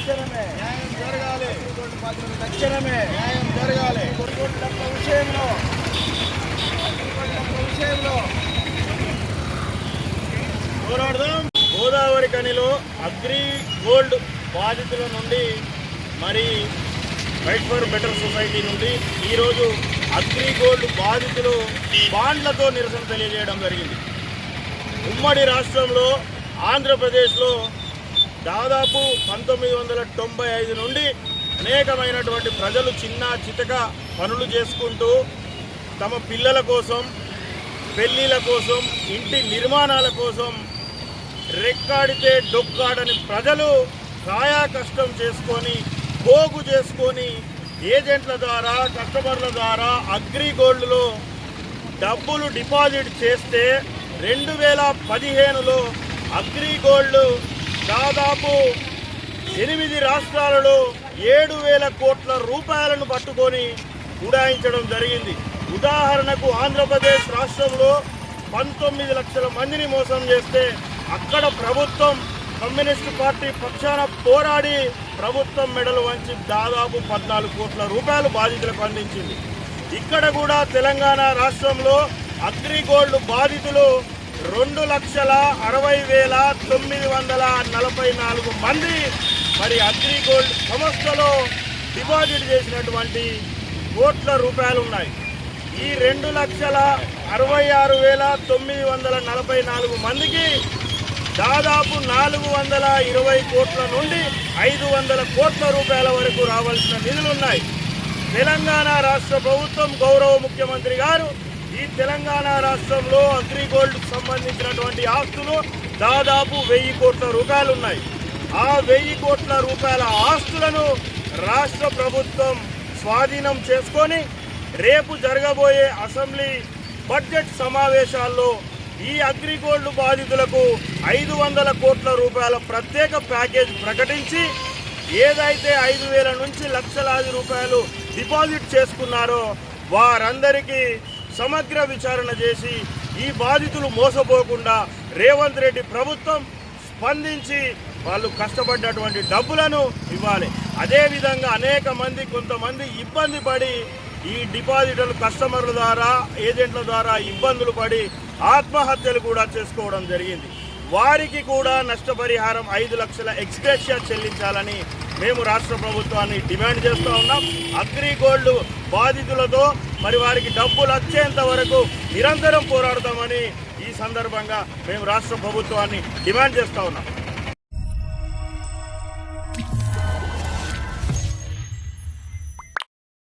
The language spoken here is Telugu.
తక్షణమే. న్యాయం జరగాలి. అగ్రిగోల్డ్ బాధితులకు తక్షణమే. న్యాయం జరగాలి. కొనుగోలు డబ్బుల విషయంలో. పోరాడదాం. గోదావరి కనిలో అగ్రి గోల్డ్ బాధితుల నుండి మరి రైట్ ఫర్ బెటర్ సొసైటీ నుండి ఈరోజు అగ్రి గోల్డ్ బాధితులు బాండ్లతో నిరసన తెలియజేయడం జరిగింది. ఉమ్మడి రాష్ట్రంలో ఆంధ్రప్రదేశ్లో దాదాపు పంతొమ్మిది వందల తొంభై ఐదు నుండి అనేకమైనటువంటి ప్రజలు చిన్న చితక పనులు చేసుకుంటూ తమ పిల్లల కోసం పెళ్ళిళ్ళ కోసం ఇంటి నిర్మాణాల కోసం రెక్కాడితే డొక్కాడని ప్రజలు కాయా కష్టం చేసుకొని పోగు చేసుకొని ఏజెంట్ల ద్వారా కస్టమర్ల ద్వారా అగ్రిగోల్డ్లో డబ్బులు డిపాజిట్ చేస్తే రెండు వేల పదిహేనులో అగ్రిగోల్డ్ దాదాపు ఎనిమిది రాష్ట్రాలలో ఏడు వేల కోట్ల రూపాయలను పట్టుకొని ఉడాయించడం జరిగింది. ఉదాహరణకు ఆంధ్రప్రదేశ్ రాష్ట్రంలో పంతొమ్మిది లక్షల మందిని మోసం చేస్తే అక్కడ ప్రభుత్వం కమ్యూనిస్టు పార్టీ పక్షాన పోరాడి ప్రభుత్వం మెడలు వంచి దాదాపు పద్నాలుగు కోట్ల రూపాయలు బాధితులకు అందించింది. ఇక్కడ కూడా తెలంగాణ రాష్ట్రంలో అగ్రిగోల్డ్ బాధితులు రెండు లక్షల అరవై వేల తొమ్మిది వందల నలభై నాలుగు మంది మరి అగ్రిగోల్డ్ సంస్థలో డిపాజిట్ చేసినటువంటి కోట్ల రూపాయలు ఉన్నాయి. ఈ రెండు లక్షల అరవై ఆరు వేల తొమ్మిది వందల నలభై నాలుగు మందికి దాదాపు నాలుగు వందల ఇరవై కోట్ల నుండి ఐదు వందల కోట్ల రూపాయల వరకు రావాల్సిన నిధులున్నాయి తెలంగాణ రాష్ట్ర ప్రభుత్వం గౌరవ ముఖ్యమంత్రి గారు ఈ తెలంగాణ రాష్ట్రంలో అగ్రిగోల్డ్ సంబంధించినటువంటి ఆస్తులు దాదాపు వెయ్యి కోట్ల రూపాయలు ఉన్నాయి. ఆ వెయ్యి కోట్ల రూపాయల ఆస్తులను రాష్ట్ర ప్రభుత్వం స్వాధీనం చేసుకొని రేపు జరగబోయే అసెంబ్లీ బడ్జెట్ సమావేశాల్లో ఈ అగ్రిగోల్డ్ బాధితులకు ఐదు వందల కోట్ల రూపాయల ప్రత్యేక ప్యాకేజ్ ప్రకటించి ఏదైతే ఐదు వేల నుంచి లక్షలాది రూపాయలు డిపాజిట్ చేసుకున్నారో వారందరికీ సమగ్ర విచారణ చేసి ఈ బాధితులు మోసపోకుండా రేవంత్ రెడ్డి ప్రభుత్వం స్పందించి వాళ్ళు కష్టపడ్డటువంటి డబ్బులను ఇవ్వాలి. అదేవిధంగా అనేక మంది కొంతమంది ఇబ్బంది పడి ఈ డిపాజిటర్లు కస్టమర్ల ద్వారా ఏజెంట్ల ద్వారా ఇబ్బందులు పడి ఆత్మహత్యలు కూడా చేసుకోవడం జరిగింది. వారికి కూడా నష్టపరిహారం ఐదు లక్షల ఎక్స్గ్రెషియా చెల్లించాలని మేము రాష్ట్ర ప్రభుత్వాన్ని డిమాండ్ చేస్తూ ఉన్నాం. అగ్రిగోల్డ్ బాధితులతో మరి వారికి డబ్బులు వచ్చేంత వరకు నిరంతరం పోరాడతామని ఈ సందర్భంగా మేము రాష్ట్ర ప్రభుత్వాన్ని డిమాండ్ చేస్తూ ఉన్నాం.